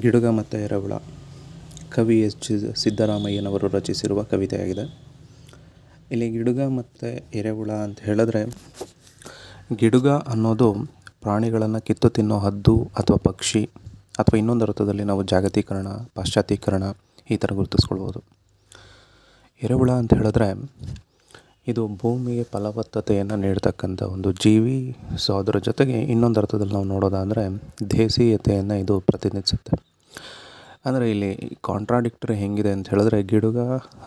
ಗಿಡುಗ ಮತ್ತು ಎರೆಹುಳ. ಕವಿ ಎಸ್. ಜಿ. ಸಿದ್ದರಾಮಯ್ಯನವರು ರಚಿಸಿರುವ ಕವಿತೆಯಾಗಿದೆ. ಇಲ್ಲಿ ಗಿಡುಗ ಮತ್ತು ಎರೆಹುಳ ಅಂತ ಹೇಳಿದ್ರೆ, ಗಿಡುಗ ಅನ್ನೋದು ಪ್ರಾಣಿಗಳನ್ನು ಕಿತ್ತು ತಿನ್ನೋ ಹದ್ದು ಅಥವಾ ಪಕ್ಷಿ ಅಥವಾ ಇನ್ನೊಂದು ಅರ್ಥದಲ್ಲಿ ನಾವು ಜಾಗತೀಕರಣ, ಪಾಶ್ಚಾತ್ಯೀಕರಣ ಈ ಥರ ಗುರುತಿಸ್ಕೊಳ್ಬೋದು. ಎರೆಹುಳ ಅಂತ ಹೇಳಿದ್ರೆ ಇದು ಭೂಮಿಗೆ ಫಲವತ್ತತೆಯನ್ನು ನೀಡ್ತಕ್ಕಂಥ ಒಂದು ಜೀವಿ. ಸೊ ಅದರ ಜೊತೆಗೆ ಇನ್ನೊಂದು ಅರ್ಥದಲ್ಲಿ ನಾವು ನೋಡೋದಾದರೆ ದೇಸೀಯತೆಯನ್ನು ಇದು ಪ್ರತಿನಿಧಿಸುತ್ತೆ. ಅಂದರೆ ಇಲ್ಲಿ ಕಾಂಟ್ರಾಡಿಕ್ಟರಿ ಹೆಂಗಿದೆ ಅಂತ ಹೇಳಿದ್ರೆ ಗಿಡುಗ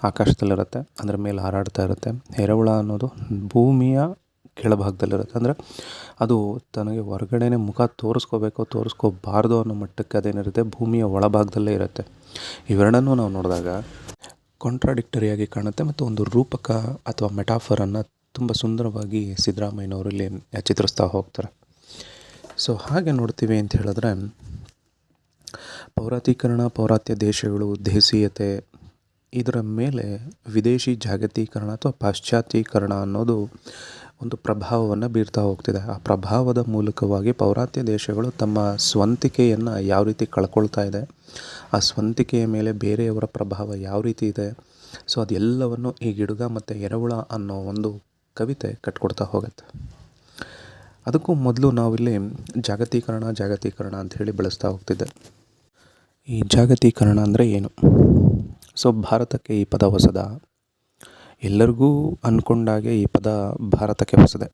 ಆಕಾಶದಲ್ಲಿರುತ್ತೆ, ಅದರ ಮೇಲೆ ಹಾರಾಡ್ತಾ ಇರುತ್ತೆ. ಎರೆಹುಳ ಅನ್ನೋದು ಭೂಮಿಯ ಕೆಳಭಾಗದಲ್ಲಿರುತ್ತೆ. ಅಂದರೆ ಅದು ತನಗೆ ಹೊರಗಡೆನೆ ಮುಖ ತೋರಿಸ್ಕೋಬೇಕು ತೋರಿಸ್ಕೋಬಾರ್ದು ಅನ್ನೋ ಮಟ್ಟಕ್ಕೆ ಅದೇನಿರುತ್ತೆ, ಭೂಮಿಯ ಒಳಭಾಗದಲ್ಲೇ ಇರುತ್ತೆ. ಇವೆರಡನ್ನೂ ನಾವು ನೋಡಿದಾಗ ಕಾಂಟ್ರಾಡಿಕ್ಟರಿಯಾಗಿ ಕಾಣುತ್ತೆ ಮತ್ತು ಒಂದು ರೂಪಕ ಅಥವಾ ಮೆಟಾಫರನ್ನು ತುಂಬ ಸುಂದರವಾಗಿ ಸಿದ್ದರಾಮಯ್ಯನವರು ಇಲ್ಲಿ ಚಿತ್ರಿಸ್ತಾ ಹೋಗ್ತಾರೆ. ಸೊ ಹಾಗೆ ನೋಡ್ತೀವಿ ಅಂತ ಹೇಳಿದ್ರೆ, ಪೌರಾತೀಕರಣ, ಪೌರಾತ್ಯ ದೇಶಗಳು ದೇಸೀಯತೆ ಇದರ ಮೇಲೆ ವಿದೇಶಿ ಜಾಗತೀಕರಣ ಅಥವಾ ಪಾಶ್ಚಾತ್ಯೀಕರಣ ಅನ್ನೋದು ಒಂದು ಪ್ರಭಾವವನ್ನು ಬೀರ್ತಾ ಹೋಗ್ತಿದೆ. ಆ ಪ್ರಭಾವದ ಮೂಲಕವಾಗಿ ಪೌರಾತ್ಯ ದೇಶಗಳು ತಮ್ಮ ಸ್ವಂತಿಕೆಯನ್ನು ಯಾವ ರೀತಿ ಕಳ್ಕೊಳ್ತಾ ಇದೆ, ಆ ಸ್ವಂತಿಕೆಯ ಮೇಲೆ ಬೇರೆಯವರ ಪ್ರಭಾವ ಯಾವ ರೀತಿ ಇದೆ, ಸೊ ಅದೆಲ್ಲವನ್ನು ಈ ಗಿಡುಗ ಮತ್ತು ಎರವುಳ ಅನ್ನೋ ಒಂದು ಕವಿತೆ ಕಟ್ಕೊಡ್ತಾ ಹೋಗುತ್ತೆ. ಅದಕ್ಕೂ ಮೊದಲು ನಾವಿಲ್ಲಿ ಜಾಗತೀಕರಣ ಜಾಗತೀಕರಣ ಅಂತ ಹೇಳಿ ಬೆಳೆಸ್ತಾ ಹೋಗ್ತಿದ್ದೆ. ಈ ಜಾಗತೀಕರಣ ಅಂದರೆ ಏನು? ಸೊ ಭಾರತಕ್ಕೆ ಈ ಪದ ಹೊಸದ? ಎಲ್ಲರಿಗೂ ಅಂದ್ಕೊಂಡಾಗೆ ಈ ಪದ ಭಾರತಕ್ಕೆ ಹೊಸದೆ.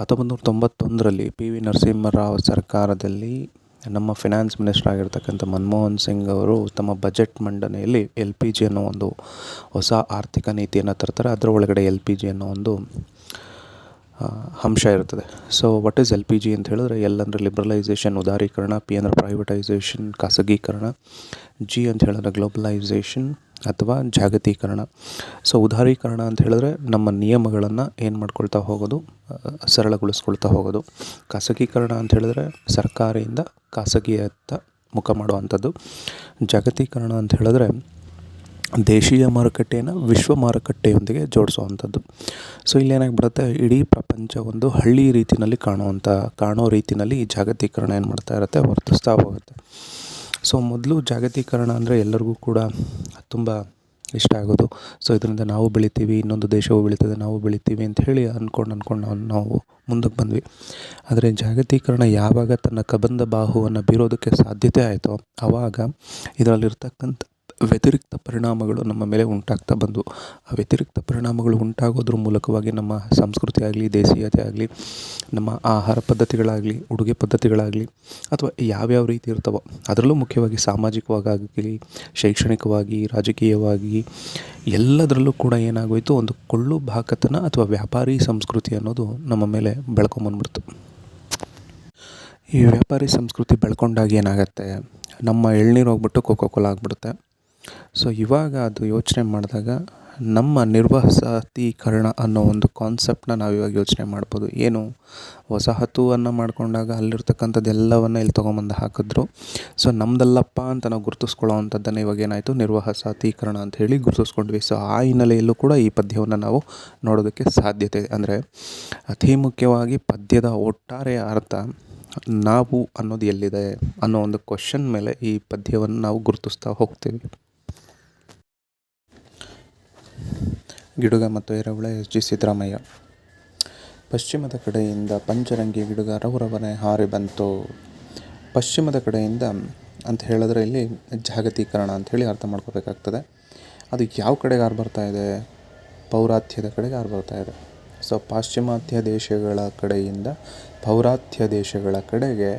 ಹತ್ತೊಂಬತ್ತು ನೂರ ತೊಂಬತ್ತೊಂದರಲ್ಲಿ ಪಿ ವಿ ನರಸಿಂಹರಾವ್ ಸರ್ಕಾರದಲ್ಲಿ ನಮ್ಮ ಫಿನಾನ್ಸ್ ಮಿನಿಸ್ಟರ್ ಆಗಿರ್ತಕ್ಕಂಥ ಮನಮೋಹನ್ ಸಿಂಗ್ ಅವರು ತಮ್ಮ ಬಜೆಟ್ ಮಂಡನೆಯಲ್ಲಿ ಎಲ್ ಪಿ ಜಿ ಅನ್ನೋ ಒಂದು ಹೊಸ ಆರ್ಥಿಕ ನೀತಿಯನ್ನು ತರ್ತಾರೆ. ಅದರ ಒಳಗಡೆ ಎಲ್ ಪಿ ಜಿ ಅನ್ನೋ ಒಂದು ಅಂಶ ಇರ್ತದೆ. So what is L P G ಅಂತ ಹೇಳಿದ್ರೆ, ಎಲ್ ಅಂದರೆ ಲಿಬ್ರಲೈಸೇಷನ್ ಉದಾರೀಕರಣ ಪಿ ಅಂದರೆ ಪ್ರೈವೇಟೈಸೇಷನ್ ಖಾಸಗೀಕರಣ ಜಿ ಅಂತ ಹೇಳಿದ್ರೆ ಗ್ಲೋಬಲೈಸೇಷನ್ ಅಥವಾ ಜಾಗತೀಕರಣ. ಸೊ ಉದಾರೀಕರಣ ಅಂತ ಹೇಳಿದ್ರೆ ನಮ್ಮ ನಿಯಮಗಳನ್ನು ಏನು ಮಾಡ್ಕೊಳ್ತಾ ಹೋಗೋದು? ಸರಳಗೊಳಿಸ್ಕೊಳ್ತಾ ಹೋಗೋದು. ಖಾಸಗೀಕರಣ ಅಂತ ಹೇಳಿದ್ರೆ ಸರ್ಕಾರಿಯಿಂದ ಖಾಸಗಿಯತ್ತ ಮುಖ ಮಾಡುವಂಥದ್ದು. ಜಾಗತೀಕರಣ ಅಂತ ಹೇಳಿದ್ರೆ ದೇಶೀಯ ಮಾರುಕಟ್ಟೆಯನ್ನು ವಿಶ್ವ ಮಾರುಕಟ್ಟೆಯೊಂದಿಗೆ ಜೋಡಿಸುವಂಥದ್ದು. ಸೊ ಇಲ್ಲೇನಾಗ್ಬಿಡುತ್ತೆ ಇಡೀ ಪ್ರಪಂಚ ಒಂದು ಹಳ್ಳಿ ರೀತಿಯಲ್ಲಿ ಕಾಣುವಂಥ, ಕಾಣೋ ರೀತಿಯಲ್ಲಿ ಈ ಜಾಗತೀಕರಣ ಏನು ಮಾಡ್ತಾ ಇರುತ್ತೆ? ವರ್ತಿಸ್ತಾ ಹೋಗುತ್ತೆ. ಸೊ ಮೊದಲು ಜಾಗತೀಕರಣ ಅಂದರೆ ಎಲ್ಲರಿಗೂ ಕೂಡ ತುಂಬ ಇಷ್ಟ ಆಗೋದು. ಸೊ ಇದರಿಂದ ನಾವು ಬೆಳಿತೀವಿ, ಇನ್ನೊಂದು ದೇಶವು ಬೆಳೀತದೆ, ನಾವು ಬೆಳಿತೀವಿ ಅಂತ ಹೇಳಿ ಅಂದ್ಕೊಂಡು ಅಂದ್ಕೊಂಡು ನಾವು ನಾವು ಮುಂದಕ್ಕೆ ಬಂದ್ವಿ. ಆದರೆ ಜಾಗತೀಕರಣ ಯಾವಾಗ ತನ್ನ ಕಬಂಧ ಬಾಹುವನ್ನು ಬೀರೋದಕ್ಕೆ ಸಾಧ್ಯತೆ ಆಯಿತೋ ಆವಾಗ ಇದರಲ್ಲಿರ್ತಕ್ಕಂಥ ವ್ಯತಿರಿಕ್ತ ಪರಿಣಾಮಗಳು ನಮ್ಮ ಮೇಲೆ ಉಂಟಾಗ್ತಾ ಬಂದವು ಆ ವ್ಯತಿರಿಕ್ತ ಪರಿಣಾಮಗಳು ಉಂಟಾಗೋದ್ರ ಮೂಲಕವಾಗಿ ನಮ್ಮ ಸಂಸ್ಕೃತಿ ಆಗಲಿ ದೇಸೀಯತೆ ಆಗಲಿ, ನಮ್ಮ ಆಹಾರ ಪದ್ಧತಿಗಳಾಗಲಿ, ಉಡುಗೆ ಪದ್ಧತಿಗಳಾಗಲಿ ಅಥವಾ ಯಾವ್ಯಾವ ರೀತಿ ಇರ್ತವೋ ಅದರಲ್ಲೂ ಮುಖ್ಯವಾಗಿ ಸಾಮಾಜಿಕವಾಗಲಿ ಶೈಕ್ಷಣಿಕವಾಗಿ, ರಾಜಕೀಯವಾಗಿ ಎಲ್ಲದರಲ್ಲೂ ಕೂಡ ಏನಾಗೋಯಿತು ಒಂದು ಕೊಳ್ಳು ಬಾಕತನ ಅಥವಾ ವ್ಯಾಪಾರಿ ಸಂಸ್ಕೃತಿ ಅನ್ನೋದು ನಮ್ಮ ಮೇಲೆ ಬೆಳ್ಕೊಂಬಂದ್ಬಿಡ್ತು ಈ ವ್ಯಾಪಾರಿ ಸಂಸ್ಕೃತಿ ಬೆಳ್ಕೊಂಡಾಗ ಏನಾಗುತ್ತೆ? ನಮ್ಮ ಎಳ್ನೀರು ಹೋಗ್ಬಿಟ್ಟು ಕೋಕೋ ಕೋಲಾ ಆಗಿಬಿಡುತ್ತೆ. ಸೊ ಇವಾಗ ಅದು ಯೋಚನೆ ಮಾಡಿದಾಗ ನಮ್ಮ ನಿರ್ವಸತೀಕರಣ ಅನ್ನೋ ಒಂದು ಕಾನ್ಸೆಪ್ಟನ್ನ ನಾವು ಇವಾಗ ಯೋಚನೆ ಮಾಡ್ಬೋದು. ಏನು ವಸಾಹತುವನ್ನು ಮಾಡಿಕೊಂಡಾಗ ಅಲ್ಲಿರ್ತಕ್ಕಂಥದ್ದು ಎಲ್ಲವನ್ನು ಇಲ್ಲಿ ತೊಗೊಂಬಂದು ಹಾಕಿದ್ರು. ಸೊ ನಮ್ದಲ್ಲಪ್ಪ ಅಂತ ನಾವು ಗುರುತಿಸ್ಕೊಳ್ಳೋ ಅಂಥದ್ದನ್ನು ಇವಾಗ ಏನಾಯಿತು? ನಿರ್ವಹಸಾತೀಕರಣ ಅಂತ ಹೇಳಿ ಗುರುತಿಸ್ಕೊಂಡ್ವಿ. ಸೊ ಆ ಹಿನ್ನೆಲೆಯಲ್ಲೂ ಕೂಡ ಈ ಪದ್ಯವನ್ನು ನಾವು ನೋಡೋದಕ್ಕೆ ಸಾಧ್ಯತೆ ಇದೆ. ಅಂದರೆ ಅತಿ ಮುಖ್ಯವಾಗಿ ಪದ್ಯದ ಒಟ್ಟಾರೆ ಅರ್ಥ ನಾವು ಅನ್ನೋದು ಎಲ್ಲಿದೆ ಅನ್ನೋ ಒಂದು ಕ್ವಶನ್ ಮೇಲೆ ಈ ಪದ್ಯವನ್ನು ನಾವು ಗುರುತಿಸ್ತಾ ಹೋಗ್ತೀವಿ. ಗಿಡುಗ ಮತ್ತು ಎರೆಹುಳ ಎಸ್ ಜಿ ಸಿದ್ದರಾಮಯ್ಯ. ಪಶ್ಚಿಮದ ಕಡೆಯಿಂದ ಪಂಚರಂಗಿ ಗಿಡುಗ ರವರವನೆ ಹಾರಿ ಬಂತು. ಪಶ್ಚಿಮದ ಕಡೆಯಿಂದ ಅಂತ ಹೇಳಿದ್ರೆ ಇಲ್ಲಿ ಜಾಗತೀಕರಣ ಅಂಥೇಳಿ ಅರ್ಥ ಮಾಡ್ಕೋಬೇಕಾಗ್ತದೆ. ಅದು ಯಾವ ಕಡೆಗೆ ಆರು ಬರ್ತಾ ಇದೆ? ಪೌರಾತ್ಯದ ಕಡೆಗೆ ಆರು ಬರ್ತಾ ಇದೆ. ಸೊ ಪಾಶ್ಚಿಮಾತ್ಯ ದೇಶಗಳ ಕಡೆಯಿಂದ ಪೌರಾತ್ಯ ದೇಶಗಳ ಕಡೆಗೆ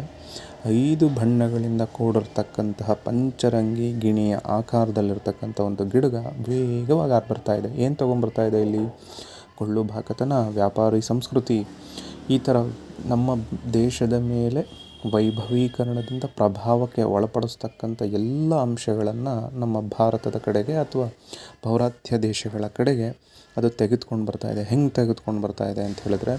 ಐದು ಬಣ್ಣಗಳಿಂದ ಕೂಡಿರ್ತಕ್ಕಂತಹ ಪಂಚರಂಗಿ ಗಿಣಿಯ ಆಕಾರದಲ್ಲಿರ್ತಕ್ಕಂಥ ಒಂದು ಗಿಡಗ ವೇಗವಾಗಿ ಹಾರಿ ಬರ್ತಾ ಇದೆ. ಏನು ತೊಗೊಂಬರ್ತಾ ಇದೆ ಇಲ್ಲಿ? ಕೊಳ್ಳು ಭಾಗತನ ವ್ಯಾಪಾರಿ ಸಂಸ್ಕೃತಿ. ಈ ಥರ ನಮ್ಮ ದೇಶದ ಮೇಲೆ ವೈಭವೀಕರಣದಿಂದ ಪ್ರಭಾವಕ್ಕೆ ಒಳಪಡಿಸ್ತಕ್ಕಂಥ ಎಲ್ಲ ಅಂಶಗಳನ್ನು ನಮ್ಮ ಭಾರತದ ಕಡೆಗೆ ಅಥವಾ ಪೌರಾತ್ಯ ದೇಶಗಳ ಕಡೆಗೆ ಅದು ತೆಗೆದುಕೊಂಡು ಬರ್ತಾ ಇದೆ. ಹೆಂಗೆ ತೆಗೆದುಕೊಂಡು ಬರ್ತಾ ಇದೆ ಅಂತ ಹೇಳಿದ್ರೆ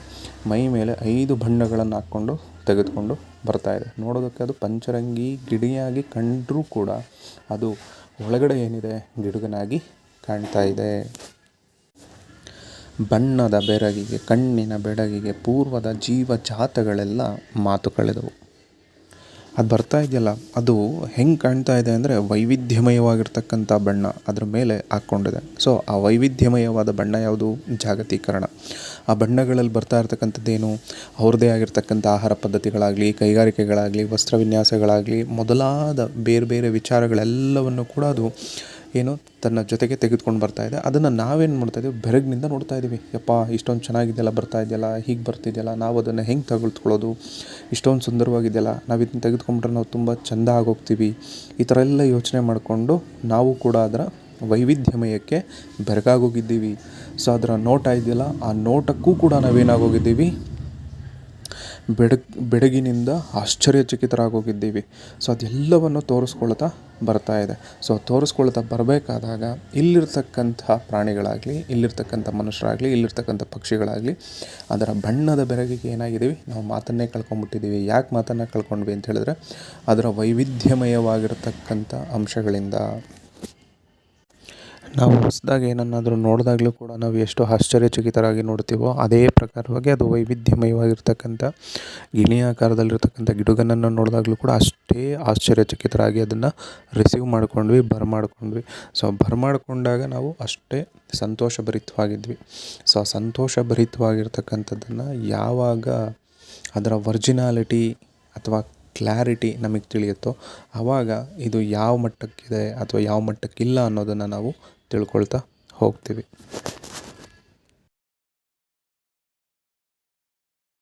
ಮೈ ಮೇಲೆ ಐದು ಬಣ್ಣಗಳನ್ನು ಹಾಕ್ಕೊಂಡು ತೆಗೆದುಕೊಂಡು ಬರ್ತಾ ಇದೆ. ನೋಡೋದಕ್ಕೆ ಅದು ಪಂಚರಂಗಿ ಗಿಡಿಯಾಗಿ ಕಂಡರೂ ಕೂಡ ಅದು ಒಳಗಡೆ ಏನಿದೆ ಗಿಡುಗನಾಗಿ ಕಾಣ್ತಾ ಇದೆ. ಬಣ್ಣದ ಬೆರಗಿಗೆ, ಕಣ್ಣಿನ ಬೆಡಗಿಗೆ, ಪೂರ್ವದ ಜೀವಜಾತಗಳೆಲ್ಲ ಮಾತು ಕಳೆದವು ಅದು ಬರ್ತಾ ಇದೆಯಲ್ಲ, ಅದು ಹೆಂಗೆ ಕಾಣ್ತಾ ಇದೆ ಅಂದರೆ ವೈವಿಧ್ಯಮಯವಾಗಿರ್ತಕ್ಕಂಥ ಬಣ್ಣ ಅದ್ರ ಮೇಲೆ ಹಾಕ್ಕೊಂಡಿದೆ. ಸೊ ಆ ವೈವಿಧ್ಯಮಯವಾದ ಬಣ್ಣ ಯಾವುದು? ಜಾಗತೀಕರಣ. ಆ ಬಣ್ಣಗಳಲ್ಲಿ ಬರ್ತಾ ಇರ್ತಕ್ಕಂಥದ್ದೇನು ಅವ್ರದ್ದೇ ಆಗಿರ್ತಕ್ಕಂಥ ಆಹಾರ ಪದ್ಧತಿಗಳಾಗಲಿ, ಕೈಗಾರಿಕೆಗಳಾಗಲಿ ವಸ್ತ್ರ ವಿನ್ಯಾಸಗಳಾಗಲಿ ಮೊದಲಾದ ಬೇರೆ ಬೇರೆ ವಿಚಾರಗಳೆಲ್ಲವನ್ನು ಕೂಡ ಅದು ಏನು ತನ್ನ ಜೊತೆಗೆ ತೆಗೆದುಕೊಂಡು ಬರ್ತಾ ಇದೆ. ಅದನ್ನು ನಾವೇನು ಮಾಡ್ತಾ ಇದ್ದೀವಿ ಬೆರಗಿನಿಂದ ನೋಡ್ತಾ ಇದ್ದೀವಿ ಯಪ್ಪ, ಇಷ್ಟೊಂದು ಚೆನ್ನಾಗಿದೆಯಲ್ಲ, ಬರ್ತಾ ಇದೆಯಲ್ಲ, ಹೀಗೆ ಬರ್ತಿದೆಯಲ್ಲ, ನಾವು ಅದನ್ನು ಹೆಂಗೆ ತಗೊಳ್ತ್ಕೊಳ್ಳೋದು? ಇಷ್ಟೊಂದು ಸುಂದರವಾಗಿದೆಯಲ್ಲ ನಾವು ಇದನ್ನ ತೆಗೆದುಕೊಂಡ್ರೆ ನಾವು ತುಂಬ ಚೆಂದ ಆಗೋಗ್ತೀವಿ. ಈ ಥರ ಎಲ್ಲ ಯೋಚನೆ ಮಾಡಿಕೊಂಡು ನಾವು ಕೂಡ ಅದರ ವೈವಿಧ್ಯಮಯಕ್ಕೆ ಬೆರಗಾಗೋಗಿದ್ದೀವಿ. ಸೊ, ಅದರ ನೋಟ ಇದೆಯಲ್ಲ, ಆ ನೋಟಕ್ಕೂ ಕೂಡ ನಾವೇನಾಗೋಗಿದ್ದೀವಿ? ಬೆಡಗ್, ಬೆಡಗಿನಿಂದ ಆಶ್ಚರ್ಯಚಕಿತರಾಗೋಗಿದ್ದೀವಿ. ಸೊ, ಅದೆಲ್ಲವನ್ನು ತೋರಿಸ್ಕೊಳ್ತಾ ಬರ್ತಾ ಇದೆ. ಸೊ, ತೋರಿಸ್ಕೊಳ್ತಾ ಬರಬೇಕಾದಾಗ ಇಲ್ಲಿರ್ತಕ್ಕಂಥ ಪ್ರಾಣಿಗಳಾಗಲಿ, ಇಲ್ಲಿರ್ತಕ್ಕಂಥ ಮನುಷ್ಯರಾಗಲಿ, ಇಲ್ಲಿರ್ತಕ್ಕಂಥ ಪಕ್ಷಿಗಳಾಗಲಿ, ಅದರ ಬಣ್ಣದ ಬೆರಗಿಗೆ ಏನಾಗಿದ್ದೀವಿ? ನಾವು ಮಾತನ್ನೇ ಕಳ್ಕೊಂಬಿಟ್ಟಿದ್ದೀವಿ. ಯಾಕೆ ಮಾತನ್ನು ಕಳ್ಕೊಂಡ್ವಿ ಅಂತ ಹೇಳಿದ್ರೆ, ಅದರ ವೈವಿಧ್ಯಮಯವಾಗಿರ್ತಕ್ಕಂಥ ಅಂಶಗಳಿಂದ. ನಾವು ಹೊಸದಾಗಿ ಏನನ್ನಾದರೂ ನೋಡಿದಾಗಲೂ ಕೂಡ ನಾವು ಎಷ್ಟು ಆಶ್ಚರ್ಯಚಕಿತರಾಗಿ ನೋಡ್ತೀವೋ ಅದೇ ಪ್ರಕಾರವಾಗಿ ಅದು ವೈವಿಧ್ಯಮಯವಾಗಿರ್ತಕ್ಕಂಥ ಗಿಣಿ ಆಕಾರದಲ್ಲಿರ್ತಕ್ಕಂಥ ಗಿಡುಗನನ್ನು ನೋಡಿದಾಗಲೂ ಕೂಡ ಅಷ್ಟೇ ಆಶ್ಚರ್ಯಚಕಿತರಾಗಿ ಅದನ್ನು ರಿಸೀವ್ ಮಾಡ್ಕೊಂಡ್ವಿ ಬರಮಾಡ್ಕೊಂಡ್ವಿ ಸೊ ಬರ್ಮಾಡಿಕೊಂಡಾಗ ನಾವು ಅಷ್ಟೇ ಸಂತೋಷಭರಿತವಾಗಿದ್ವಿ. ಸೊ ಆ ಸಂತೋಷಭರಿತವಾಗಿರ್ತಕ್ಕಂಥದ್ದನ್ನು ಯಾವಾಗ ಅದರ ವರ್ಜಿನಾಲಿಟಿ ಅಥವಾ ಕ್ಲ್ಯಾರಿಟಿ ನಮಗೆ ತಿಳಿಯುತ್ತೋ ಆವಾಗ ಇದು ಯಾವ ಮಟ್ಟಕ್ಕಿದೆ ಅಥವಾ ಯಾವ ಮಟ್ಟಕ್ಕಿಲ್ಲ ಅನ್ನೋದನ್ನು ನಾವು ತಿಳ್ಕೊಳ್ತಾ ಹೋಗ್ತೀವಿ.